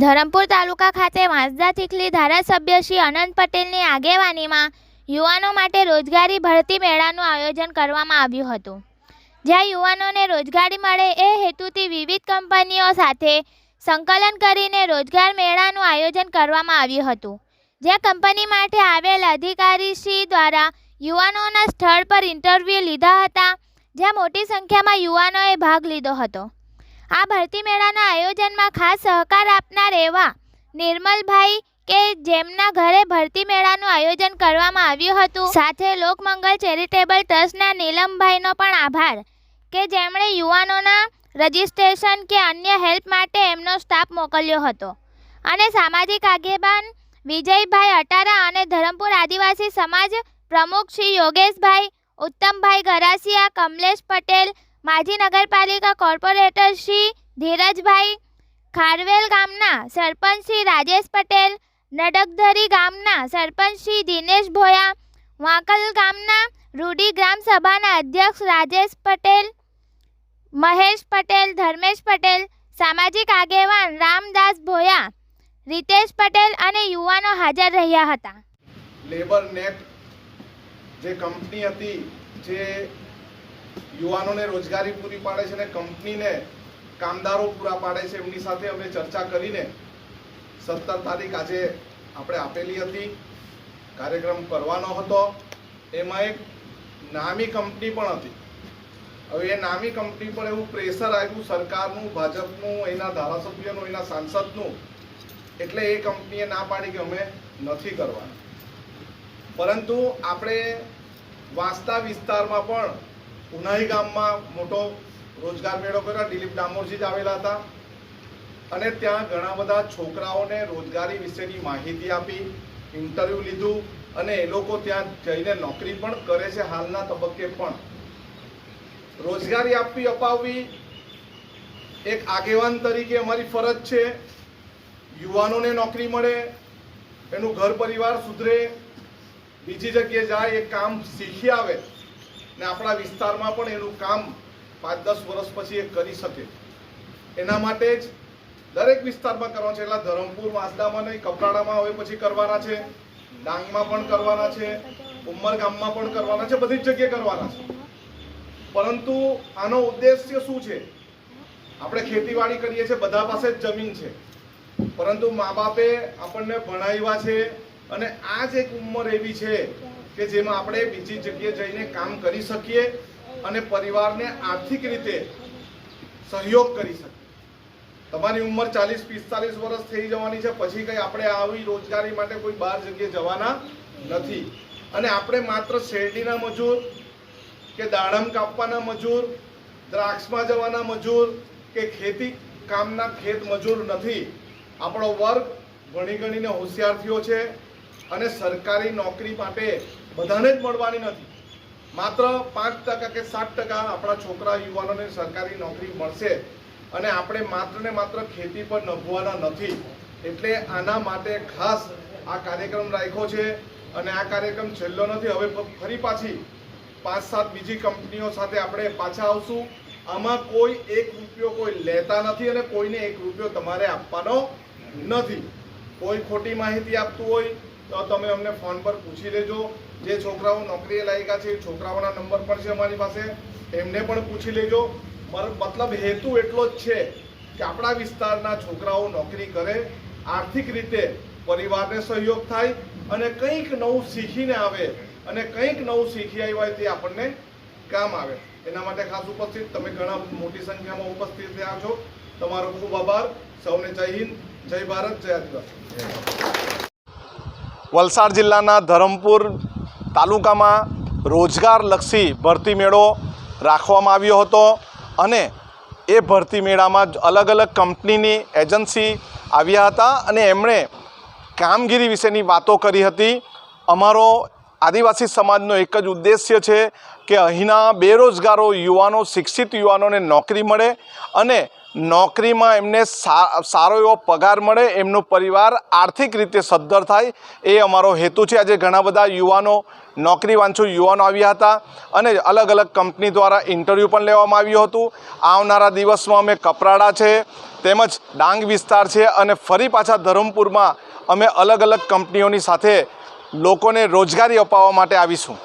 ધરમપુર તાલુકા ખાતે વાંસદા ચીખલી ધારાસભ્ય શ્રી અનંત પટેલની આગેવાનીમાં યુવાનો માટે રોજગારી ભરતી મેળાનું આયોજન કરવામાં આવ્યું હતું. જ્યાં યુવાનોને રોજગારી મળે એ હેતુથી વિવિધ કંપનીઓ સાથે સંકલન કરીને રોજગાર મેળાનું આયોજન કરવામાં આવ્યું હતું. જ્યાં કંપની માટે આવેલ અધિકારીશ્રી દ્વારા યુવાનોના સ્થળ પર ઇન્ટરવ્યૂ લીધા હતા. જ્યાં મોટી સંખ્યામાં યુવાનોએ ભાગ લીધો હતો. આ ભરતી મેળાના આયોજનમાં ખાસ સહકાર આપનાર એવા નિર્મલભાઈ કે જેમના ઘરે ભરતી મેળાનું આયોજન કરવામાં આવ્યું હતું. સાથે લોકમંગલ ચેરિટેબલ ટ્રસ્ટના નીલમભાઈનો પણ આભાર કે જેમણે યુવાનોના રજિસ્ટ્રેશન કે અન્ય હેલ્પ માટે એમનો સ્ટાફ મોકલ્યો હતો. અને સામાજિક આગેવાન વિજયભાઈ અટારા અને ધરમપુર આદિવાસી સમાજ પ્રમુખ શ્રી યોગેશભાઈ, ઉત્તમભાઈ ગરાસિયા, કમલેશ પટેલ માજી નગરપાલિકા કોર્પોરેટર શ્રી ધીરજભાઈ ખારવેલ ગામના સરપંચ શ્રી રાજેશ પટેલ, નડકધરી ગામના સરપંચ શ્રી દિનેશ ભોયા, વાંકલ ગામના રૂડી ગ્રામ સભાના અધ્યક્ષ રાજેશ પટેલ, મહેશ પટેલ, ધર્મેશ પટેલ, સામાજિક આગેવાન રામદાસ ભોયા, રીતેશ પટેલ અને યુવાનો હાજર રહ્યા હતા. લેબર નેટ જે કંપની હતી, જે યુવાનોને રોજગારી પૂરી પાડે છે અને કંપનીને કામદારો પૂરા પાડે છે એમની સાથે અમે ચર્ચા કરીને સત્તર તારીખ આજે આપણે આપેલી હતી. કાર્યક્રમ કરવાનો હતો. એમાં એક નામી કંપની પણ હતી. હવે એ નામી કંપની પર એવું પ્રેશર આવ્યું સરકારનું, ભાજપનું, એના ધારાસભ્યનું, એના સાંસદનું. એટલે એ કંપનીએ ના પાડી કે અમે નથી કરવાના. પરંતુ આપણે વાંસદા વિસ્તારમાં પણ ઉનાઈ ગામમાં મોટો રોજગાર મેળો કર્યો. દિલીપ ડામોરજી જ આવેલા હતા. અને ત્યાં ઘણા બધા છોકરાઓને રોજગારી વિશેની માહિતી આપી ઇન્ટરવ્યૂ લીધું અને એ લોકો ત્યાં જઈને નોકરી પણ કરે છે હાલના તબક્કે પણ. રોજગારી આપવી, અપાવવી એક આગેવાન તરીકે અમારી ફરજ છે. યુવાનોને નોકરી મળે, એનું ઘર પરિવાર સુધરે, બીજી જગ્યાએ જાય એ કામ શીખી આવે ને આપણા વિસ્તારમાં પણ એનું કામ પાંચ દસ વર્ષ પછી એ કરી શકે. એના માટે જ દરેક વિસ્તારમાં કરવાનું છે. એટલે ધરમપુર, વાંસદામાં નહીં, કપરાડામાં હવે પછી કરવાના છે. ડાંગમાં પણ કરવાના છે. ઉમરગામમાં પણ કરવાના છે. બધી જ જગ્યાએ કરવાના છે. પરંતુ આનો ઉદ્દેશ્ય શું છે? આપણે ખેતીવાડી કરીએ છીએ. બધા પાસે જ જમીન છે. પરંતુ મા બાપે આપણને ભણાવ્યા છે અને આ જ એક ઉંમર એવી છે કે જેમાં આપણે બીજી જગ્યાએ જઈને કામ કરી શકીએ અને પરિવારને આર્થિક રીતે સહયોગ કરી શકીએ. તમારી ઉંમર ચાલીસ, પિસ્તાલીસ વર્ષ થઈ જવાની છે, પછી કંઈ આપણે આવી રોજગારી માટે કોઈ બહાર જગ્યાએ જવાના નથી. અને આપણે માત્ર શેરડીના મજૂર કે દાડમ કાપવાના મજૂર, દ્રાક્ષમાં જવાના મજૂર કે ખેતી કામના ખેત મજૂર નથી. આપણો વર્ગ ભણી ગણીને હોશિયાર છે. અને સરકારી નોકરી માટે બધાને જ મળવાની નથી. માત્ર પાંચ ટકા કે સાત ટકા આપણા છોકરા, યુવાનોને સરકારી નોકરી મળશે અને આપણે માત્ર ને માત્ર ખેતી પર નભવાના નથી. એટલે આના માટે ખાસ આ કાર્યક્રમ રાખ્યો છે અને આ કાર્યક્રમ છેલ્લો નથી, હવે ફરી પાછી પાંચ સાત બીજી કંપનીઓ સાથે આપણે પાછા આવશું. આમાં કોઈ એક રૂપિયો કોઈ લેતા નથી અને કોઈને એક રૂપિયો તમારે આપવાનો નથી. કોઈ ખોટી માહિતી આપતું હોય તો તમે અમને ફોન પર પૂછી લેજો. જે છોકરાઓ નોકરીએ લાગ્યા છે છોકરાઓના નંબર પણ છે અમારી પાસે. એમને પણ પૂછી લેજો. મતલબ હેતુ એટલો જ છે કે આપણા વિસ્તારના છોકરાઓ નોકરી કરે, આર્થિક રીતે પરિવારને સહયોગ થાય અને કંઈક નવું શીખીને આવે અને કંઈક નવું શીખી આવ્યા હોય તે આપણને કામ આવે. એના માટે ખાસ ઉપસ્થિત તમે ઘણા મોટી સંખ્યામાં ઉપસ્થિત થયા છો. તમારો ખૂબ આભાર. સૌને જય હિન્દ. જય ભારત. જય આદિવાસી. વલસાડ જિલ્લાના ધરમપુર તાલુકામાં રોજગારલક્ષી ભરતી મેળો રાખવામાં આવ્યો હતો અને એ ભરતી મેળામાં અલગ અલગ કંપનીની એજન્સી આવ્યા હતા અને એમણે કામગીરી વિશેની વાતો કરી હતી. અમારો આદિવાસી સમાજનો એક જ ઉદ્દેશ્ય છે કે અહીંના બેરોજગારો, યુવાનો, શિક્ષિત યુવાનોને નોકરી મળે અને નોકરીમાં એમને સારો એવો પગાર મળે, એમનો પરિવાર આર્થિક રીતે સદ્ધર થાય, એ અમારો હેતુ છે. આજે ઘણા બધા યુવાનો નોકરી વાંચો યુવાનો આવ્યા હતા અને અલગ અલગ કંપની દ્વારા ઇન્ટરવ્યૂ પણ લેવામાં આવ્યું હતું. આવનારા દિવસમાં અમે કપરાડા છે, તેમજ ડાંગ વિસ્તાર છે અને ફરી પાછા ધરમપુરમાં અમે અલગ અલગ કંપનીઓની સાથે લોકોને રોજગારી અપાવવા માટે આવીશું.